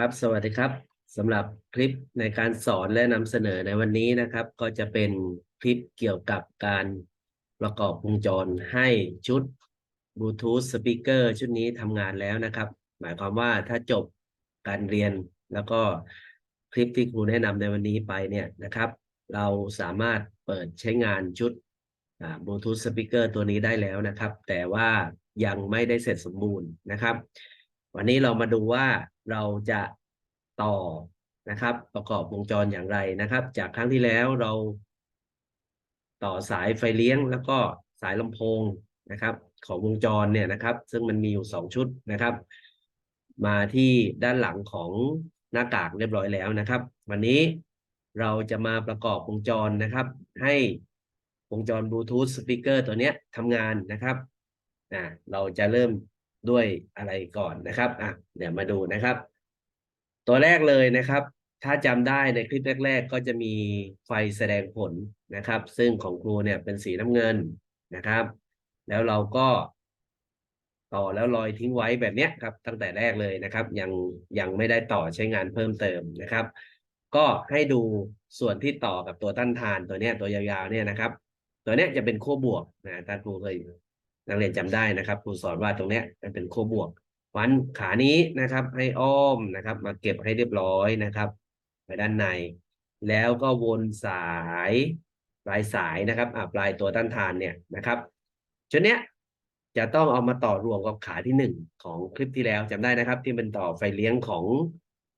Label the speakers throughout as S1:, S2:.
S1: ครับสวัสดีครับสำหรับคลิปในการสอนและนำเสนอในวันนี้นะครับ ก็จะเป็นคลิปเกี่ยวกับการประกอบวงจรให้ชุด Bluetooth Speaker ชุดนี้ทำงานแล้วนะครับ หมายความว่าถ้าจบการเรียนแล้วก็คลิปที่ครูแนะนำในวันนี้ไปเนี่ยนะครับ เราสามารถเปิดใช้งานชุดอ่า Bluetooth Speaker ตัวนี้ได้แล้วนะครับ แต่ว่ายังไม่ได้เสร็จสมบูรณ์นะครับ วันนี้เรามาดูว่าเราจะต่อนะครับ ประกอบวงจรอย่างไรนะครับ จากครั้งที่แล้วเรา ต่อสายไฟเลี้ยงแล้วก็สายลำโพงนะครับ ของวงจรเนี่ยนะครับ ซึ่งมันมีอยู่สองชุดนะครับ มาที่ด้านหลังของหน้ากากเรียบร้อยแล้วนะครับ วันนี้เราจะมาประกอบวงจรนะครับ ให้วงจรบลูทูธสปีกเกอร์ตัวเนี้ยทำงานนะครับอ่าเราจะเริ่ม ด้วยอะไรก่อนนะครับอะเดี๋ยวมาดูนะครับ ตัวแรกเลยนะครับ ถ้าจำได้ในคลิปแรก ๆ ก็จะมีไฟแสดงผลนะครับ ซึ่งของครูเนี่ยเป็นสีน้ำเงินนะครับ แล้วเราก็ต่อแล้วลอยทิ้งไว้แบบเนี้ยครับ ตั้งแต่แรกเลยนะครับ ยังยังไม่ได้ต่อใช้งานเพิ่มเติมนะครับ ก็ให้ดูส่วนที่ต่อกับตัวต้านทานตัวเนี้ยตัวยาวๆเนี่ยนะครับ ตัวเนี้ยจะเป็นขั้วบวกนะถ้าครูเคย นักเรียนจำได้นะครับครูสอนว่าตรงเนี้ยมันเป็นขั้วบวกวันขานี้นะครับ ให้อ้อมนะครับ มาเก็บให้เรียบร้อยนะครับไปด้านใน แล้วก็วนสายปลายสายนะครับอ่าปลายตัวต้านทานเนี่ยนะครับชุดเนี้ยจะต้องเอามาต่อรวมกับขาที่หนึ่งของคลิปที่แล้วจำได้นะครับ ที่เป็นต่อไฟเลี้ยงของ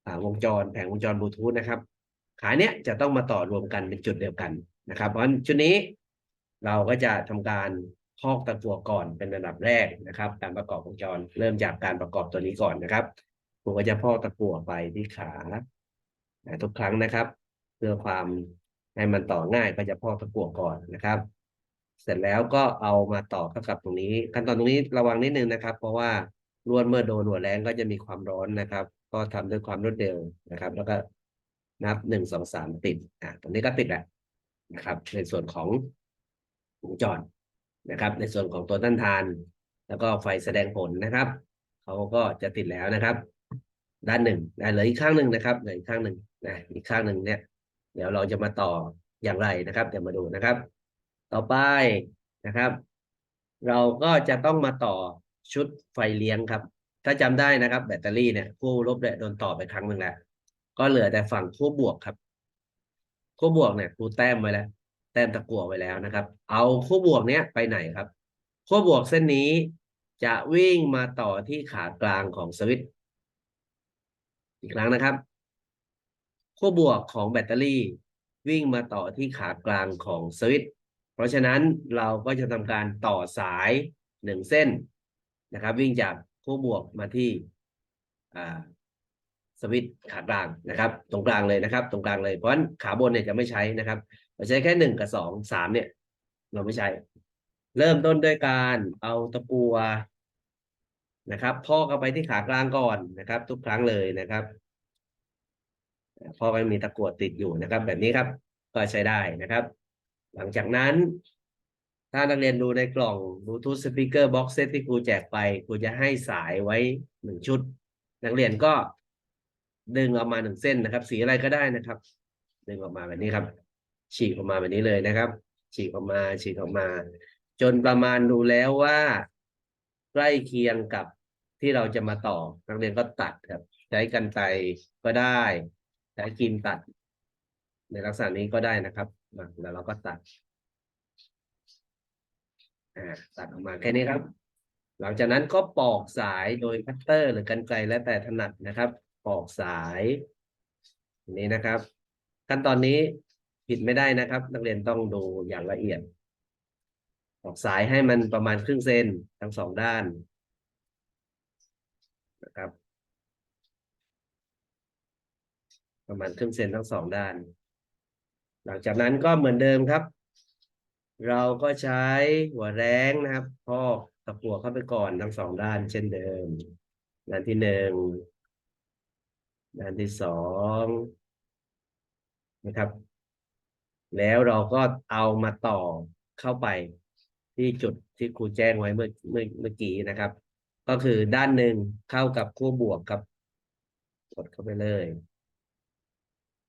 S1: อ่าวงจรแผงวงจรบลูทูธนะครับ ขาเนี้ยจะต้องมาต่อรวมกันเป็นจุดเดียวกันนะครับ เพราะฉะนั้นชุดนี้เราก็จะทำการ พอกตะกั่วก่อนเป็นระดับแรกนะครับ การประกอบวงจรเริ่มจากการประกอบตัวนี้ก่อนนะครับผมก็จะพอกตะกั่วไปที่ขาทุกครั้งนะครับ เพื่อความให้มันต่อง่ายก็จะพอกตะกั่วก่อนนะครับ เสร็จแล้วก็เอามาต่อเข้ากับตรงนี้ ขั้นตอนตรงนี้ระวังนิดนึงนะครับ เพราะว่าลวดเมื่อโดนหัวแรงก็จะมีความร้อนนะครับ ก็ทำด้วยความรวดเร็วนะครับ แล้วก็นับหนึ่งสองสามติดอะตรงนี้ก็ติดแล้วนะครับ ในส่วนของวงจร นะครับ ในส่วนของตัวต้านทาน แล้วก็ไฟแสดงผลนะครับเขาก็จะติดแล้วนะครับ ด้านหนึ่งนะเหลืออีกข้างหนึ่งนะครับเหลืออีกข้างหนึ่งนะอีกข้างหนึ่งเนี่ย เดี๋ยวเราจะมาต่ออย่างไรนะครับ เดี๋ยวมาดูนะครับ ต่อไปนะครับ เราก็จะต้องมาต่อชุดไฟเลี้ยงครับ ถ้าจำได้นะครับ แบตเตอรี่เนี่ยคู่ลบเนี่ยโดนต่อไปครั้งหนึ่งแล้วก็เหลือแต่ฝั่งคู่บวกครับคู่บวกเนี่ยครูแต้มไว้แล้ว ต้มตะกั่วไว้แล้วนะครับ เอาคู่บวกเนี้ยไปไหนครับคู่บวกเส้นนี้จะวิ่งมาต่อที่ขากลางของสวิตช์อีกครั้งนะครับขั้วบวกของแบตเตอรี่ วิ่งมาต่อที่ขากลางของสวิตช์เพราะฉะนั้นเราก็จะทำการต่อสายหนึ่งเส้นนะครับ วิ่งจากขั้วบวกมาที่สวิตช์ขากลางนะครับ ตรงกลางเลยนะครับ ตรงกลางเลยเพราะฉะนั้นขาบนเนี่ยจะไม่ใช้นะครับ เราใช้แค่หนึ่งกับสองสามเนี่ย เราไม่ใช้ เริ่มต้นด้วยการเอาตะกัวนะครับพอกเข้าไปที่ขากลางก่อนนะครับ ทุกครั้งเลยนะครับพอมันมีตะกั่วติดอยู่นะครับ แบบนี้ครับก็ใช้ได้นะครับ หลังจากนั้น ถ้านักเรียนดูในกล่อง Bluetooth Speaker Box Set ที่ครูแจกไปครูจะให้สายไว้หนึ่งชุด นักเรียนก็ดึงออกมาหนึ่งเส้นนะครับ สีอะไรก็ได้นะครับ ดึงออกมาแบบนี้ครับ ฉีกออกมาแบบนี้เลยนะครับ ฉีกออกมาฉีกออกมา จนประมาณดูแล้วว่า ใกล้เคียงกับที่เราจะมาต่อ นักเรียนก็ตัดครับ ใช้กันไกรก็ได้ใช้ครีมตัด ในลักษณะนี้ก็ได้นะครับแล้วเราก็ตัดอ่าตัดออกมาแค่นี้ครับ หลังจากนั้นก็ปอกสายโดยคัตเตอร์ หรือกันไกรแล้วแต่ถนัดนะครับ ปอกสายนนี้นะครับ ขั้นตอนนี้ ผิดไม่ได้นะครับ นักเรียนต้องดูอย่างละเอียดปอกสายให้มันประมาณครึ่งเซนทั้งสองด้านนะครับ ประมาณครึ่งเซนทั้งสองด้าน หลังจากนั้นก็เหมือนเดิมครับ เราก็ใช้หัวแรงนะครับพอกตะกั่วเข้าไปก่อนทั้งสองด้าน เช่นเดิมด้านที่หนึ่งด้านที่สองนะครับ แล้วเราก็เอามาต่อเข้าไปที่จุดที่ครูแจ้งไว้เมื่อเมื่อเมื่อกี้นะครับ ก็คือด้านหนึ่งเข้ากับคู่บวกกับกดเข้าไปเลย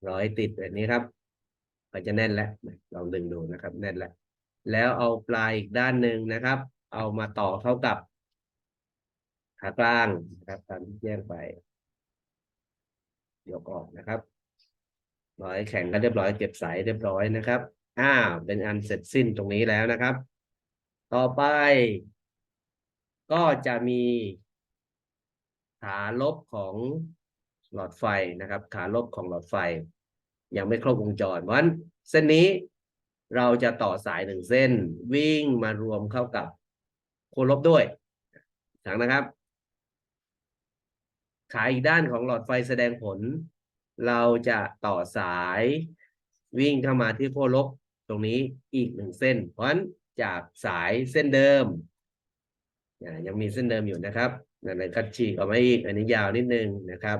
S1: ร้อยติดแบบนี้ครับก็จะแน่นแล้วลองดึงดูนะครับ แน่นแล้วแล้วเอาปลายอีกด้านหนึ่งนะครับ เอามาต่อเข้ากับขากลางนะครับตามที่แจ้งไปยกออกนะครับ ร้อยแข็งก็เรียบร้อยเก็บสายเรียบร้อยนะครับอ้าวเป็นอันเสร็จสิ้นตรงนี้แล้วนะครับ ต่อไป ก็จะมีขาลบของหลอดไฟนะครับ ขาลบของหลอดไฟ ยังไม่ครบวงจรเพราะฉะนั้นเส้นนี้เราจะต่อสายหนึ่งเส้น วิ่งมารวมเข้ากับโคลบด้วยถังนะครับ ขาอีกด้านของหลอดไฟแสดงผล เราจะต่อสายวิ่งเข้ามาที่โคลบตรงนี้อีกหนึ่งเส้น เพราะฉะนั้นจากสายเส้นเดิมยังมีเส้นเดิมอยู่นะครับนั่นเลยคัดฉีกออกมาอีกอันนี้ยาวนิดนึงนะครับ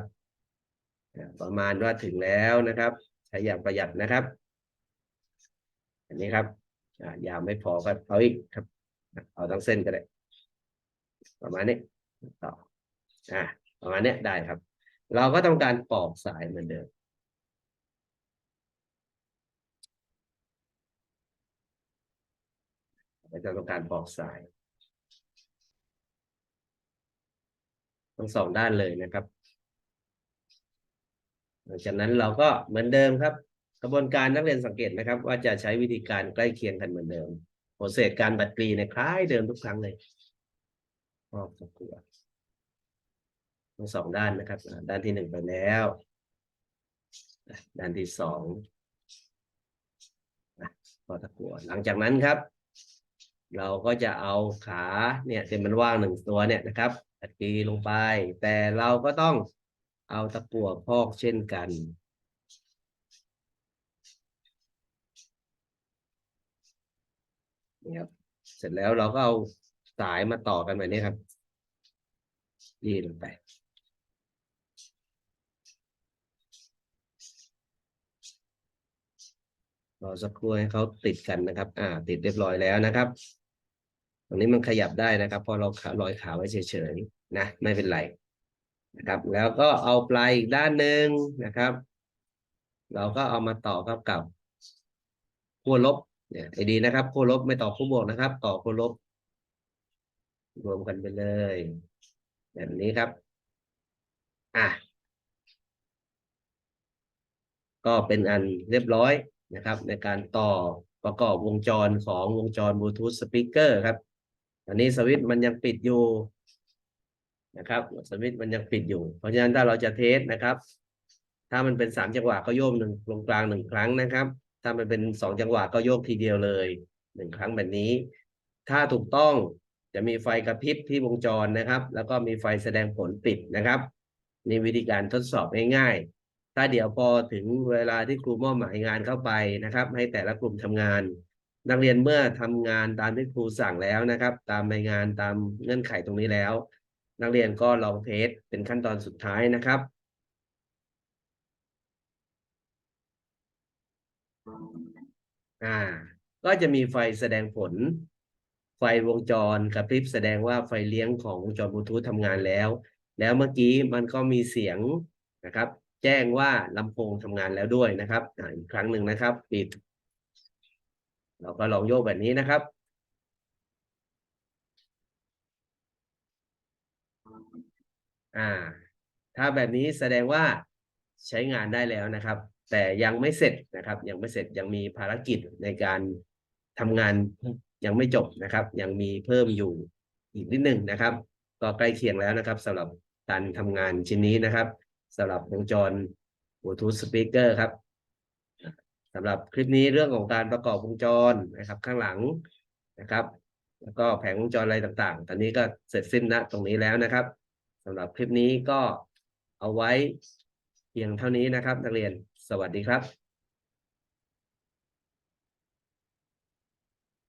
S1: ประมาณว่าถึงแล้วนะครับใช้อย่างประหยัดนะครับ อันนี้ครับยาวไม่พอก็เอาอีกครับ เอาทั้งเส้นก็ได้ ประมาณนี้ต่ออ่าประมาณนี้ได้ครับ เราก็ต้องการปอกสายเหมือนเดิม เราจะต้องการปอกสาย ทั้งสองด้านเลยนะครับ หลังจากนั้นเราก็เหมือนเดิมครับ กระบวนการนักเรียนสังเกตนะครับ ว่าจะใช้วิธีการใกล้เคียงกันเหมือนเดิมโปรเซสการบัดกรีในคล้ายเดิมทุกครั้งเลยออกตะกัว ทั้งสองด้านนะครับอ่าด้านที่หนึ่งไปแล้วอะด้านที่สองอะพอตะกัวหลังจากนั้นครับ เราก็จะเอาขาเนี่ยที่มันว่างหนึ่งตัวเนี่ยนะครับบัดกรีลงไป แต่เราก็ต้องเอาตะกั่วพอกเช่นกันนี่ครับเสร็จแล้วเราก็เอาสายมาต่อกันแบบนี้ครับยีลงไป รอสักครู่ให้เขาติดกันนะครับ อ่า ติดเรียบร้อยแล้วนะครับ ตรงนี้มันขยับได้นะครับ พอเราขาลอยขาไว้เฉยๆนะ ไม่เป็นไรนะครับ แล้วก็เอาปลายอีกด้านหนึ่งนะครับ เราก็เอามาต่อเข้ากับขั้วลบเนี่ยไอดีนะครับขั้วลบไม่ต่อขั้วบวกนะครับ ต่อขั้วลบ รวมกันไปเลยแบบนี้ครับ อะก็เป็นอันเรียบร้อย นะครับ ในการต่อประกอบวงจรของวงจรบลูทูธสปีกเกอร์ครับ อันนี้สวิตช์มันยังปิดอยู่นะครับสวิตช์มันยังปิดอยู่ เพราะฉะนั้นถ้าเราจะเทสนะครับ ถ้ามันเป็นสามจังหวะก็โยกหนึ่งตรงกลางหนึ่งครั้งนะครับ ถ้ามันเป็นสองจังหวะก็โยกทีเดียวเลยหนึ่งครั้งแบบนี้ ถ้าถูกต้องจะมีไฟกระพริบที่วงจรนะครับ แล้วก็มีไฟแสดงผลปิดนะครับนี่วิธีการทดสอบง่ายๆ ถ้าเดี๋ยวพอถึงเวลาที่ครูมอบหมายงานเข้าไปนะครับ ให้แต่ละกลุ่มทำงาน นักเรียนเมื่อทำงานตามที่ครูสั่งแล้วนะครับ ตามใบงานตามเงื่อนไขตรงนี้แล้ว นักเรียนก็ลองเทสเป็นขั้นตอนสุดท้ายนะครับอ่า ก็จะมีไฟแสดงผล ไฟวงจรกระพริบแสดงว่าไฟเลี้ยงของวงจรบลูทูธทำงานแล้ว แล้วเมื่อกี้มันก็มีเสียงนะครับ แจ้งว่าลำโพงทำงานแล้วด้วยนะครับอ,อีกครั้งหนึ่งนะครับ ปิด เราก็ลองโยกแบบนี้นะครับอ่า ถ้าแบบนี้แสดงว่าใช้งานได้แล้วนะครับ แต่ยังไม่เสร็จนะครับ ยังไม่เสร็จยังมีภารกิจในการทำงานยังไม่จบนะครับ ยังมีเพิ่มอยู่อีกนิดหนึ่งนะครับ ก็ใกล้เคียงแล้วนะครับสำหรับการทำงานชิ้นนี้นะครับ สำหรับวงจร Bluetooth speaker ครับสำหรับคลิปนี้เรื่องของการประกอบวงจรนะครับ ข้างหลังนะครับ แล้วก็แผงวงจรอะไรต่างๆ ตอนนี้ก็เสร็จสิ้นนะตรงนี้แล้วนะครับสำหรับคลิปนี้ก็เอาไว้เพียงเท่านี้นะครับ นักเรียนสวัสดีครับ